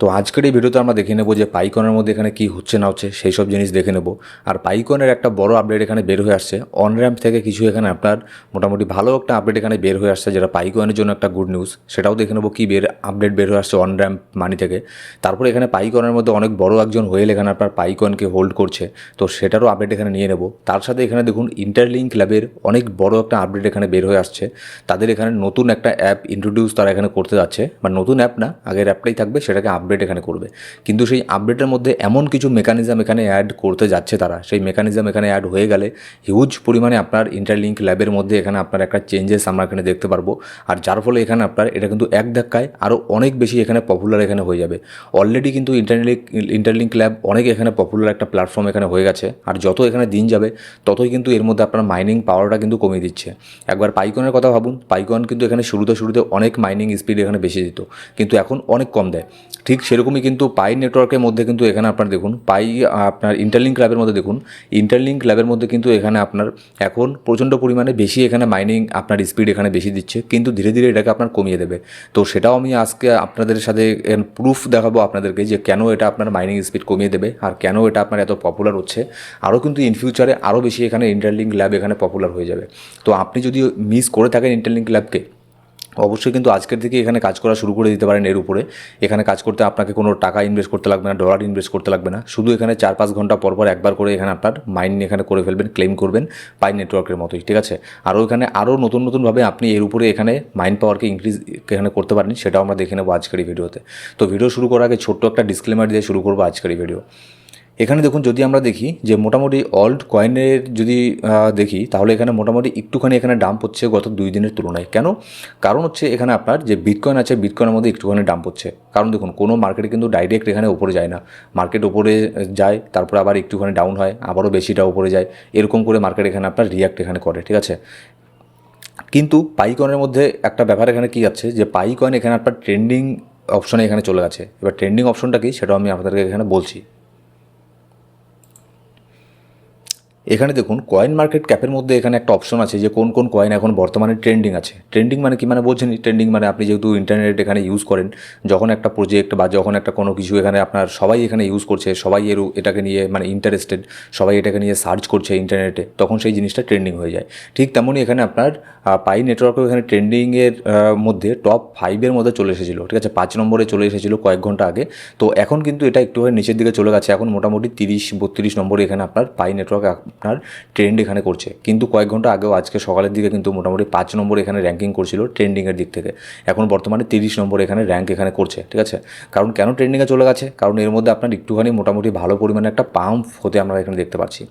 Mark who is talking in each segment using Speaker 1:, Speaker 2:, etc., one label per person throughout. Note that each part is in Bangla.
Speaker 1: তো আজকের এই ভিডিওতে আমরা দেখে নেব যে পাইকনের মধ্যে এখানে কি হচ্ছে না হচ্ছে, সেই সব জিনিস দেখে নেব। আর পাইকনের একটা বড় আপডেট এখানে বের হয়ে আসছে। অন র্যাম্প থেকে কিছু এখানে আপনার মোটামুটি ভালো একটা আপডেট এখানে বের হয়ে আসছে, যেটা পাইকনের জন্য একটা গুড নিউজ সেটাও দেখে নেব কি বের আপডেট বের হয়ে আসছে অন র্যাম্প মানি থেকে। তারপরে এখানে পাইকনের মধ্যে অনেক বড় একজন হোয়েল এখানে আপনার পাইকনকে হোল্ড করছে। তো সেটারও আপডেট এখানে নিয়ে নেব। তার সাথে এখানে দেখুন ইন্টারলিঙ্ক ল্যাবের অনেক বড় একটা আপডেট এখানে বের হয়ে আসছে। তাদের এখানে নতুন একটা অ্যাপ ইন্ট্রোডিউস তারা এখানে করতে যাচ্ছে। বা নতুন অ্যাপ না, আগের অ্যাপটাই থাকবে, সেটাকে আপডেট এখানে করবে। কিন্তু সেই আপডেটের মধ্যে এমন কিছু মেকানিজম এখানে অ্যাড করতে যাচ্ছে তারা। সেই মেকানিজম এখানে অ্যাড হয়ে গেলে হিউজ পরিমাণে আপনার ইন্টারলিঙ্ক ল্যাবের মধ্যে এখানে আপনার একটা চেঞ্জেস আমরা এখানে দেখতে পারব। আর যার ফলে এখানে আপনার এটা কিন্তু এক ধাক্কায় আরও অনেক বেশি এখানে পপুলার এখানে হয়ে যাবে। অলরেডি কিন্তু ইন্টারলিঙ্ক ইন্টারলিঙ্ক ল্যাব অনেক এখানে পপুলার একটা প্ল্যাটফর্ম এখানে হয়ে গেছে। আর যত এখানে দিন যাবে, ততই কিন্তু এর মধ্যে আপনার মাইনিং পাওয়ারটা কিন্তু কমিয়ে দিচ্ছে। একবার পাইকনের কথা ভাবুন পাইকন কিন্তু এখানে শুরুতে শুরুতে অনেক মাইনিং স্পিড এখানে বেশি দিত। কিন্তু এখন অনেক কম দেয়। ঠিক সেরকমই কিন্তু পাই নেটওয়ার্কের মধ্যে কিন্তু এখানে আপনার দেখুন, পাই আপনার ইন্টারলিঙ্ক ল্যাবের মধ্যে দেখুন ইন্টারলিঙ্ক ল্যাবের মধ্যে কিন্তু এখানে আপনার এখন প্রচণ্ড পরিমাণে বেশি এখানে মাইনিং আপনার স্পিড এখানে বেশি দিচ্ছে, কিন্তু ধীরে ধীরে এটাকে আপনার কমিয়ে দেবে। তো সেটাও আমি আজকে আপনাদের সাথে প্রুফ দেখাবো আপনাদেরকে যে কেন এটা আপনার মাইনিং স্পিড কমিয়ে দেবে আর কেন এটা আপনার এত পপুলার হচ্ছে। আরও কিন্তু ইন ফিউচারে আরও বেশি এখানে ইন্টারলিঙ্ক ল্যাব এখানে পপুলার হয়ে যাবে। তো আপনি যদি মিস করে থাকেন ইন্টারলিঙ্ক ল্যাবকে অবশ্যই কিন্তু আজকের থেকে এখানে কাজ করা শুরু করে দিতে পারেন এর উপরে। এখানে কাজ করতে আপনাকে কোনো টাকা ইনভেস্ট করতে লাগবে না ডলার ইনভেস্ট করতে লাগবে না। শুধু এখানে চার পাঁচ ঘণ্টা পর পর একবার করে এখানে আপনার মাইন এখানে করে ফেলবেন ক্লেম করবেন পাই নেটওয়ার্কের মতোই, ঠিক আছে? আরও এখানে আরও নতুন নতুনভাবে আপনি এর উপরে এখানে মাইন পাওয়ারকে ইনক্রিজ এখানে করতে পারেন, সেটাও আমরা দেখে নেব আজকের এই ভিডিওতে তো। ভিডিও শুরু করার আগে ছোট্ট একটা ডিসক্লেমার দিয়ে শুরু করব আজকের এই ভিডিও এখানে দেখুন, যদি আমরা দেখি যে মোটামুটি অল্ড কয়েনের যদি দেখি, তাহলে এখানে মোটামুটি একটুখানি এখানে ডাম্প হচ্ছে গত দুই দিনের তুলনায়। কেন? কারণ হচ্ছে এখানে আপনার যে বিটকয়েন আছে বিটকয়েনের মধ্যে একটুখানি ডাম্প হচ্ছে। কারণ দেখুন, কোনো মার্কেটে কিন্তু ডাইরেক্ট এখানে উপরে যায় না। মার্কেট উপরে যায়, তারপরে আবার একটুখানি ডাউন হয়, আবারও বেশিটা উপরে যায়। এরকম করে মার্কেট এখানে আপনার রিয়াক্ট এখানে করে, ঠিক আছে? কিন্তু পাইকনের মধ্যে একটা ব্যাপার এখানে কী আছে, যে পাইকয়েন এখানে আপনার ট্রেন্ডিং অপশনে এখানে চলে গেছে। এবার ট্রেন্ডিং অপশনটা কি, সেটাও আমি আপনাদেরকে এখানে বলছি। এখানে দেখুন কয়েন মার্কেট ক্যাপের মধ্যে এখানে একটা অপশন আছে যে কোন কোন কয়েন এখন বর্তমানে ট্রেন্ডিং আছে। ট্রেন্ডিং মানে কি মানে বলছেন? ট্রেন্ডিং মানে আপনি যেহেতু ইন্টারনেট এখানে ইউজ করেন, যখন একটা প্রজেক্ট বা যখন একটা কোনো কিছু এখানে আপনার সবাই এখানে ইউজ করছে, সবাই এর এটাকে নিয়ে মানে ইন্টারেস্টেড সবাই এটাকে নিয়ে সার্চ করছে ইন্টারনেটে তখন সেই জিনিসটা ট্রেন্ডিং হয়ে যায়। ঠিক তেমনই এখানে আপনার পাই নেটওয়ার্কও এখানে ট্রেন্ডিংয়ের মধ্যে টপ ফাইভের মধ্যে চলে এসেছিল, ঠিক আছে? পাঁচ নম্বরে চলে এসেছিল কয়েক ঘণ্টা আগে। তো এখন কিন্তু এটা একটুখানি নিচের দিকে চলে গেছে। এখন মোটামুটি তিরিশ, বত্রিশ নম্বরে এখানে আপনার পাই নেটওয়ার্ক আপনার ট্রেন্ড এখানে করছে। কিন্তু কয়েক ঘণ্টা আগেও, আজকে সকালের দিকে কিন্তু মোটামুটি পাঁচ নম্বর এখানে র্যাঙ্কিং করছিল ট্রেন্ডিংয়ের দিক থেকে। এখন বর্তমানে তিরিশ নম্বর এখানে র্যাঙ্ক এখানে করছে, ঠিক আছে? কারণ কেন ট্রেন্ডিংয়ে চলে গেছে? কারণ এর মধ্যে আপনার একটুখানি মোটামুটি ভালো পরিমাণে একটা পাম্প হতে আমরা এখানে দেখতে পাচ্ছি।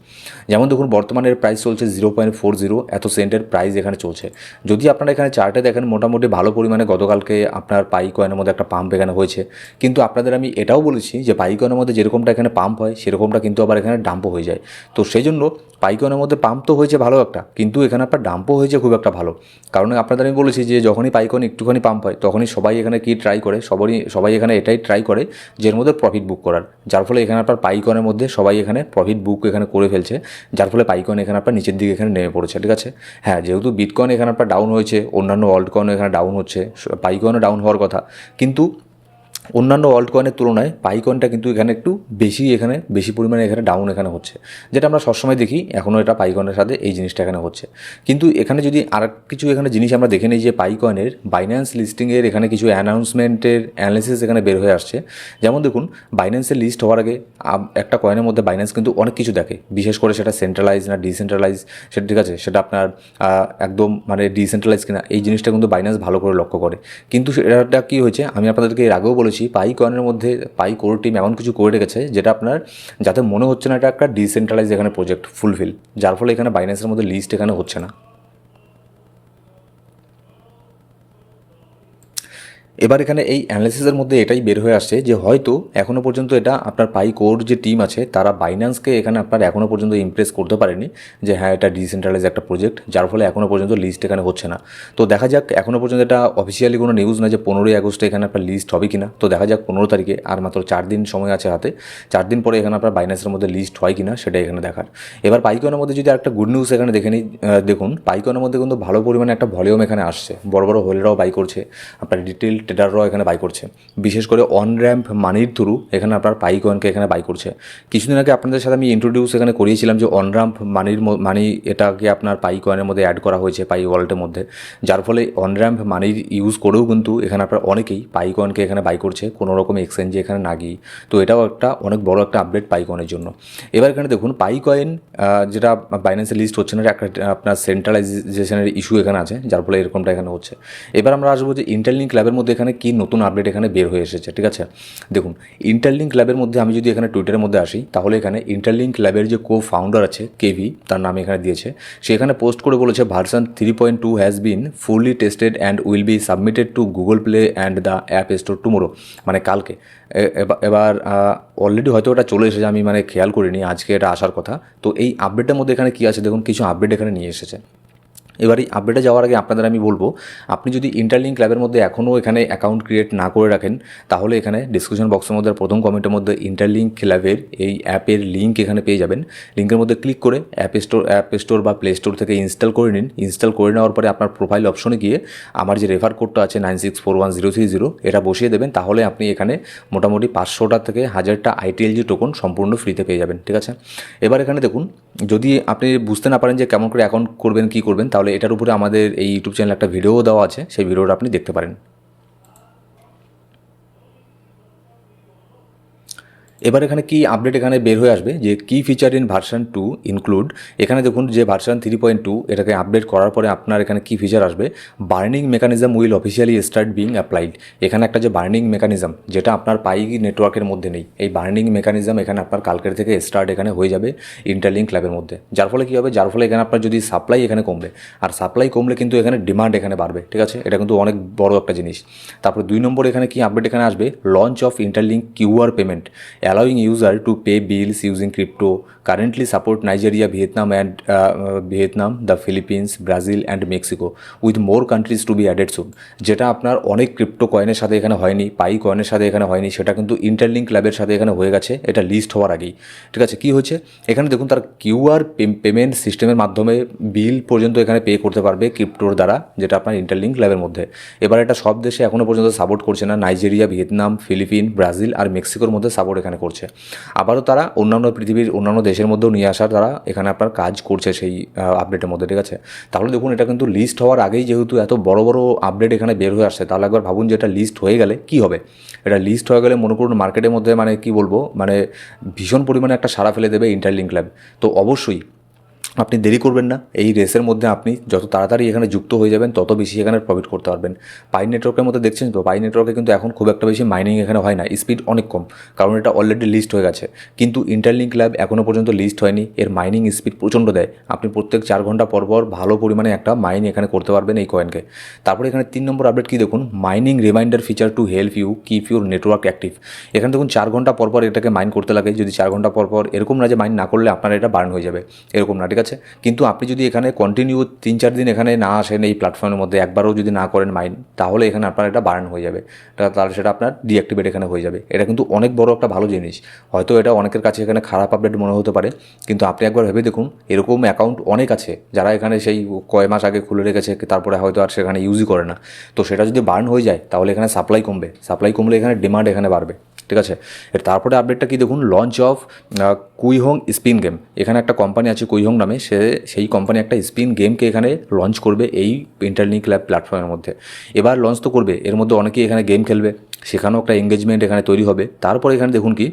Speaker 1: যেমন দেখুন, বর্তমানে এর প্রাইস চলছে জিরো পয়েন্ট ফোর জিরো এত সেন্টের প্রাইস এখানে চলছে। যদি আপনারা এখানে চার্টে দেখেন, মোটামুটি ভালো পরিমাণে গতকালকে আপনার পাই কয়েনের মধ্যে একটা পাম্প এখানে হয়েছে। কিন্তু আপনাদের আমি এটাও বলেছি যে পাই কয়েনের মধ্যে যেরকমটা এখানে পাম্প হয়, সেরকমটা কিন্তু আবার এখানে ডাম্পও হয়ে যায়। তো সেই জন্য পাইকনের মধ্যে পাম্প তো হয়েছে ভালো একটা, কিন্তু এখানে আপনার ডাম্পও হয়েছে খুব একটা ভালো। কারণ আপনাদের আমি বলেছি যে যখনই পাইকন একটুখানি পাম্প হয়, তখনই সবাই এখানে কি ট্রাই করে, সবারই, সবাই এখানে এটাই ট্রাই করে যে এর মধ্যে প্রফিট বুক করার। যার ফলে এখানে আপনার পাইকনের মধ্যে সবাই এখানে প্রফিট বুক এখানে করে ফেলছে, যার ফলে পাইকন এখানে আপনার নিচের দিকে এখানে নেমে পড়েছে, ঠিক আছে? হ্যাঁ যেহেতু বিটকয়েন এখানে আপনার ডাউন হয়েছে, অন্যান্য কয়েন এখানে ডাউন হচ্ছে পাইকনও ডাউন হওয়ার কথা, কিন্তু অন্যান্য ওয়ার্ল্ড কয়েনের তুলনায় পাইকনটা কিন্তু এখানে একটু বেশি এখানে, বেশি পরিমাণে এখানে ডাউন এখানে হচ্ছে। যেটা আমরা সবসময় দেখি এখনও এটা পাইকনের সাথে এই জিনিসটা এখানে হচ্ছে। কিন্তু এখানে যদি আর কিছু এখানে জিনিস আমরা দেখে নিই যে পাইকনের বাইন্যান্স লিস্টিংয়ের এখানে কিছু অ্যানাউন্সমেন্টের অ্যানালিসিস এখানে বের হয়ে আসছে। যেমন দেখুন বাইন্যান্সের লিস্ট হওয়ার আগে একটা কয়েনের মধ্যে বাইন্যান্স কিন্তু অনেক কিছু দেখে। বিশেষ করে সেটা সেন্ট্রালাইজ না ডিসেন্ট্রালাইজ সেটা ঠিক আছে, সেটা আপনার একদম মানে ডিসেন্ট্রালাইজ কিনা, এই জিনিসটা কিন্তু বাইন্যান্স ভালো করে লক্ষ্য করে। কিন্তু সেটা কী হয়েছে, আমি আপনাদেরকে এর আগেও বলেছি পাই কয়েনের মধ্যে, পাই কোর টিম এমন কিছু করে রেখেছে যেটা আপনার যাতে মনে হচ্ছে না এটা একটা ডিসেন্ট্রালাইজ এখানে প্রজেক্ট ফুলফিল যার ফলে এখানে বাইন্যান্সের মধ্যে লিস্ট এখানে হচ্ছে না। এবার এখানে এই অ্যানালিসিসের মধ্যে এটাই বের হয়ে আসছে যে হয়তো এখনও পর্যন্ত এটা আপনার পাই কোর যে টিম আছে, তারা বাইন্যান্সকে এখানে আপনার এখনও পর্যন্ত ইমপ্রেস করতে পারেনি যে হ্যাঁ এটা ডিসেন্ট্রালাইজ একটা প্রজেক্ট যার ফলে এখনও পর্যন্ত লিস্ট এখানে হচ্ছে না। তো দেখা যাক এখনও পর্যন্ত এটা অফিসিয়ালি কোনো নিউজ না যে পনেরোই আগস্টে এখানে আপনার লিস্ট হবে কিনা। তো দেখা যাক পনেরো তারিখে আর মাত্র চার দিন সময় আছে হাতে, চার দিন পরে এখানে আপনার বাইন্যান্সের মধ্যে লিস্ট হয় কিনা সেটা এখানে দেখার। এবার পাইকনের মধ্যে যদি একটা গুড নিউজ এখানে দেখে নিই দেখুন পাইকনের মধ্যে কিন্তু ভালো পরিমাণে একটা ভলিউম এখানে আসছে। বড় বড় হোলেরাও বাই করছে। আপনার রিটেল ট্রেডাররাও এখানে বাই করছে। বিশেষ করে অন র্যাম্প মানির থ্রু এখানে আপনার পাই কয়েনকে এখানে বাই করছে। কিছুদিন আগে আপনাদের সাথে আমি ইন্ট্রোডিউস এখানে করিয়েছিলাম যে অন র্যাম্প মানির মানি এটাকে আপনার পাই কয়েনের মধ্যে অ্যাড করা হয়েছে পাই ওয়ালেটের মধ্যে। যার ফলে অন র্যাম্প মানির ইউজ করেও কিন্তু এখানে আপনার অনেকেই পাই কয়েনকে এখানে বাই করছে, কোনো রকম এক্সচেঞ্জে এখানে না গিয়ে। তো এটাও একটা অনেক বড় একটা আপডেট পাই কয়েনের জন্য। এবার এখানে দেখুন পাই কয়েন যেটা বাইন্যান্সে লিস্ট হচ্ছে না, একটা আপনার সেন্ট্রালাইজেশনের ইস্যু এখানে আছে, যার ফলে এরকমটা এখানে হচ্ছে। এবার আমরা আসব যে ইন্টারলিঙ্ক ল্যাবের মধ্যে এখানে কি নতুন আপডেট এখানে বের হয়ে এসেছে, ঠিক আছে? দেখুন ইন্টারলিঙ্ক ল্যাবের মধ্যে আমি যদি এখানে টুইটারের মধ্যে আসি, তাহলে এখানে ইন্টারলিঙ্ক ল্যাবের যে কো ফাউন্ডার আছে কেভি তার নাম এখানে দিয়েছে। সে এখানে পোস্ট করে বলেছে version three point two has been fully tested and will be submitted to Google Play and the App Store tomorrow মানে কালকে। এবার অলরেডি হয়তো ওটা চলে এসেছে, আমি মানে খেয়াল করিনি, আজকে এটা আসার কথা। তো এই আপডেটের মধ্যে এখানে কী আছে? দেখুন, কিছু আপডেট এখানে নিয়ে এসেছে। এবার এই আপডেটে যাওয়ার আগে আপনাদের আমি বলব, আপনি যদি ইন্টারলিঙ্ক ক্লাবের মধ্যে এখনও এখানে অ্যাকাউন্ট ক্রিয়েট না করে রাখেন, তাহলে এখানে ডিসক্রিপশন বক্সের মধ্যে প্রথম কমেন্টের মধ্যে ইন্টারলিঙ্ক ক্লাবের এই অ্যাপের লিঙ্ক এখানে পেয়ে যাবেন। লিঙ্কের মধ্যে ক্লিক করে অ্যাপ স্টোর অ্যাপ স্টোর বা প্লে স্টোর থেকে ইনস্টল করে নিন। ইনস্টল করে নেওয়ার পরে আপনার প্রোফাইল অপশনে গিয়ে আমার যে রেফার কোডটা আছে nine six four one zero three zero এটা বসিয়ে দেবেন। তাহলে আপনি এখানে মোটামুটি পাঁচশোটা থেকে হাজারটা আইটিএলজি টোকন সম্পূর্ণ ফ্রিতে পেয়ে যাবেন, ঠিক আছে? এবার এখানে দেখুন, যদি আপনি বুঝতে না পারেন যে কেমন করে অ্যাকাউন্ট করবেন, কী করবেন, তাহলে এটার উপরে আমাদের এই ইউটিউব চ্যানেলে একটা ভিডিও দেওয়া আছে, সেই ভিডিওটা আপনি দেখতে পারেন। এবার এখানে কি আপডেট এখানে বের হয়ে আসবে? যে কি feature in version two include এখানে দেখুন যে ভার্সন থ্রি পয়েন্ট টু এটাকে আপডেট করার পরে আপনার এখানে কি ফিচার আসবে। Burning mechanism will officially start being applied এখানে একটা যে বার্নিং মেকানিজম যেটা আপনার পাই নেটওয়ার্কের মধ্যে নেই। এই বার্নিং মেকানিজম এখানে আপনার কালকের থেকে স্টার্ট এখানে হয়ে যাবে ইন্টারলিঙ্ক ল্যাবের মধ্যে। যার ফলে কী হবে? যার ফলে এখানে আপনার যদি সাপ্লাই এখানে কমবে, আর সাপ্লাই কমলে কিন্তু এখানে ডিমান্ড এখানে বাড়বে, ঠিক আছে? এটা কিন্তু অনেক বড় একটা জিনিস। তারপর দুই নম্বর এখানে কি আপডেট এখানে আসবে? Launch of Interlink QR payment allowing user to pay bills using crypto. Currently support nigeria vietnam and uh, uh, vietnam the philippines brazil and mexico with more countries to be added soon. যেটা আপনার অনেক ক্রিপ্টো কয়েনের সাথে এখানে হয়নি পাই কয়েনের সাথে এখানে হয়নি সেটা কিন্তু ইন্টারলিঙ্ক ল্যাবের সাথে এখানে হয়ে গেছে এটা লিস্ট হওয়ার আগেই। ঠিক আছে কী হয়েছে? এখানে দেখুন তার কিউআর পেমেন্ট সিস্টেমের মাধ্যমে বিল পর্যন্ত এখানে পে করতে পারবে ক্রিপ্টোর দ্বারা যেটা আপনার ইন্টারলিঙ্ক ল্যাবের মধ্যে। এবার এটা সব দেশে এখনও পর্যন্ত সাপোর্ট করছে না নাইজেরিয়া ভিয়েতনাম ফিলিপিন ব্রাজিল আর মেক্সিকোর মধ্যে সাপোর্ট এখানে করছে। আবারও তারা অন্যান্য পৃথিবীর অন্যান্য দেশের মধ্যেও নিয়ে আসার তারা এখানে আপনার কাজ করছে সেই আপডেটের মধ্যে, ঠিক আছে? তাহলে দেখুন, এটা কিন্তু লিস্ট হওয়ার আগেই যেহেতু এত বড় বড় আপডেট এখানে বের হয়ে আসছে, তাহলে একবার ভাবুন যে এটা লিস্ট হয়ে গেলে কি হবে? এটা লিস্ট হয়ে গেলে মনে করুন মার্কেটের মধ্যে মানে কি বলব? মানে ভীষণ পরিমাণে একটা সাড়া ফেলে দেবে ইন্টারলিঙ্ক ল্যাব তো অবশ্যই আপনি দেরি করবেন না। এই রেসের মধ্যে আপনি যত তাড়াতাড়ি এখানে যুক্ত হয়ে যাবেন, তত বেশি এখানে প্রফিট করতে পারবেন। পাই নেটওয়ার্কের মধ্যে দেখছেন তো? পাই নেটওয়ার্কে কিন্তু এখন খুব একটা বেশি মাইনিং এখানে হয় না। স্পিড অনেক কম, কারণ এটা অলরেডি লিস্ট হয়ে গেছে। কিন্তু ইন্টারলিঙ্ক ল্যাব এখনও পর্যন্ত লিস্ট হয়নি। এর মাইনিং স্পিড প্রচণ্ড দেয়। আপনি প্রত্যেক চার ঘণ্টা পর পর ভালো পরিমাণে একটা মাইন এখানে করতে পারবেন এই কয়েনকে তারপরে এখানে তিন নম্বর আপডেট কি দেখুন? Mining reminder feature to help you keep your network active এখানে দেখুন, চার ঘণ্টা পর পর এটাকে মাইন করতে লাগে। যদি চার ঘণ্টা পর পর এরকম না যে মাইন না করলে আপনার এটা বার্ন হয়ে যাবে। এরকম না, ঠিক আছে? কিন্তু আপনি যদি এখানে কন্টিনিউ তিন চার দিন এখানে না আসেন এই প্ল্যাটফর্মের মধ্যে, একবারও যদি না করেন মাইন, তাহলে এখানে আপনার এটা বার্ন হয়ে যাবে। তাহলে সেটা আপনার ডিঅ্যাক্টিভেট এখানে হয়ে যাবে। এটা কিন্তু অনেক বড় একটা ভালো জিনিস। হয়তো এটা অনেকের কাছে এখানে খারাপ আপডেট মনে হতে পারে, কিন্তু আপনি একবার ভেবে দেখুন, এরকম অ্যাকাউন্ট অনেক আছে, যারা এখানে সেই কয় মাস আগে খুলে রেখেছে, তারপরে হয়তো আর সেখানে ইউজই করে না। তো সেটা যদি বার্ন হয়ে যায়, তাহলে এখানে সাপ্লাই কমবে। সাপ্লাই কমলে এখানে ডিমান্ড এখানে বাড়বে। ঠিক আছে? এর তারপরে আপডেটটা কি দেখুন? লঞ্চ অফ কুইহং স্পিন গেম এখানে একটা কোম্পানি আছে কুইহং নামে। সে, সেই কোম্পানি একটা স্পিন গেমকে এখানে লঞ্চ করবে এই ইন্টারলিঙ্ক ল্যাব প্ল্যাটফর্মের মধ্যে। এবার লঞ্চ তো করবে। এর মধ্যে অনেকেই এখানে গেম খেলবে। সেখানেও একটা এঙ্গেজমেন্ট এখানে তৈরি হবে। তারপরে এখানে দেখুন কি?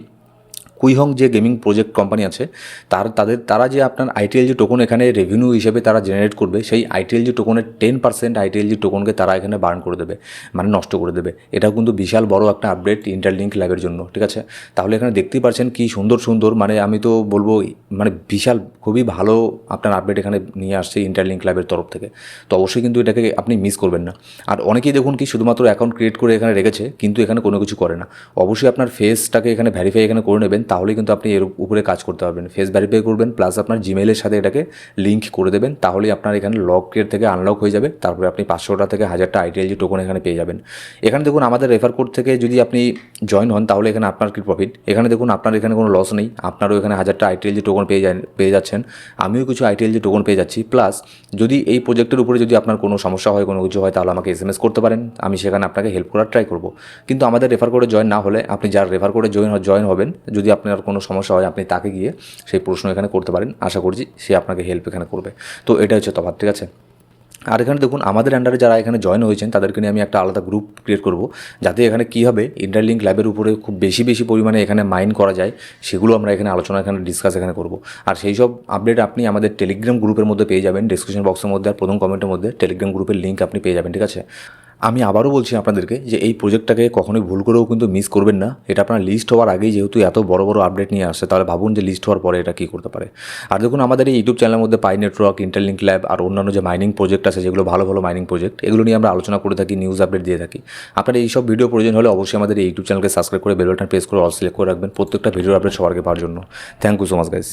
Speaker 1: কুইহং যে গেমিং প্রজেক্ট কোম্পানি আছে, তার, তাদের, তারা যে আপনার আইটিএলজি টোকন এখানে রেভিনিউ হিসেবে তারা জেনারেট করবে, সেই আইটিএলজি টোকনের টেন পার্সেন্ট আইটিএলজি টোকনকে তারা এখানে বার্ন করে দেবে মানে নষ্ট করে দেবে। এটাও কিন্তু বিশাল বড় একটা আপডেট ইন্টারলিঙ্ক ল্যাবের জন্য, ঠিক আছে? তাহলে এখানে দেখতেই পাচ্ছেন কি সুন্দর সুন্দর মানে আমি তো বলব মানে বিশাল, খুবই ভালো আপনার আপডেট এখানে নিয়ে আসছে ইন্টারলিঙ্ক ল্যাবের তরফ থেকে। তো অবশ্যই কিন্তু এটাকে আপনি মিস করবেন না। আর অনেকেই দেখুন কি শুধুমাত্র অ্যাকাউন্ট ক্রিয়েট করে এখানে রেখেছে, কিন্তু এখানে কোনো কিছু করে না। অবশ্যই আপনার ফেসটাকে এখানে ভ্যারিফাই এখানে করে নেবেন তাহলে কিন্তু আপনি এর উপরে কাজ করতে পারবেন। ফেস ভেরিফাই করবেন প্লাস আপনার জিমেলের সাথে এটাকে লিঙ্ক করে দেবেন, তাহলেই আপনার এখানে লকের থেকে আনলক হয়ে যাবে। তারপরে আপনি পাঁচশোটা থেকে হাজারটা আইটিএলজি টোকন এখানে পেয়ে যাবেন। এখানে দেখুন আমাদের রেফার কোড থেকে যদি আপনি জয়েন হন, তাহলে এখানে আপনার কি প্রফিট এখানে দেখুন আপনার এখানে কোনো লস নেই। আপনারও এখানে হাজারটা আইটিএলজি টোকন পেয়ে যায়, পেয়ে যাচ্ছেন। আমিও কিছু আইটিএলজি টোকন পেয়ে যাচ্ছি। প্লাস যদি এই প্রজেক্টের উপরে যদি আপনার কোনো সমস্যা হয়, কোনো কিছু হয়, তাহলে আমাকে এস এম এস করতে পারেন। আমি সেখানে আপনাকে হেল্প করার ট্রাই করব। কিন্তু আমাদের রেফার করে জয়েন না হলে, আপনি যার রেফার করে জয়েন জয়েন হবেন, যদি আপনার কোনো সমস্যা হয়, আপনি তাকে গিয়ে সেই প্রশ্ন এখানে করতে পারেন। আশা করছি সে আপনাকে হেল্প এখানে করবে। তো এটা হচ্ছে তফাৎ, ঠিক আছে? আর এখানে দেখুন, আমাদের আন্ডারে যারা এখানে জয়েন হয়েছেন, তাদেরকে নিয়ে আমি একটা আলাদা গ্রুপ ক্রিয়েট করব, যাতে এখানে কী হবে ইন্টারলিঙ্ক ল্যাবের উপরে খুব বেশি বেশি পরিমাণে এখানে মাইন করা যায়, সেগুলো আমরা এখানে আলোচনা, এখানে ডিসকাস এখানে করব। আর সেই সব আপডেট আপনি আমাদের টেলিগ্রাম গ্রুপের মধ্যে পেয়ে যাবেন ডিসক্রিপশন বক্সের মধ্যে আর প্রথম কমেন্টের মধ্যে টেলিগ্রাম গ্রুপের লিঙ্ক আপনি পেয়ে যাবেন, ঠিক আছে? আমি আবারও বলছি আপনাদেরকে যে এই প্রজেক্টটাকে কখনোই ভুল করেও কিন্তু মিস করবেন না। এটা আপনার লিস্ট হওয়ার আগেই যেহেতু এত বড় বড় আপডেট নিয়ে আসছে, তাহলে ভাবুন যে লিস্ট হওয়ার পরে এটা কী করতে পারে। আর দেখুন, আমাদের এই ইউটিউব চ্যানেলের মধ্যে পাই নেটওয়ার্ক ইন্টারলিঙ্ক ল্যাব আর অন্যান্য যে মাইনিং প্রজেক্ট আছে, যেগুলো ভালো ভালো মাইনিং প্রজেক্ট এগুলো নিয়ে আমরা আলোচনা করে থাকি নিউজ আপডেট দিয়ে থাকি। আপনার এই সব ভিডিও প্রয়োজন হলে অবশ্যই আমাদের এই ইউটিউব চ্যানেলকে সাবস্ক্রাইব করে বেল বাটন প্রেস করে অল সিলেক্ট করে রাখবেন। প্রত্যেকটা ভিডিও আপডেট সবার পাওয়ার জন্য। Thank you so much guys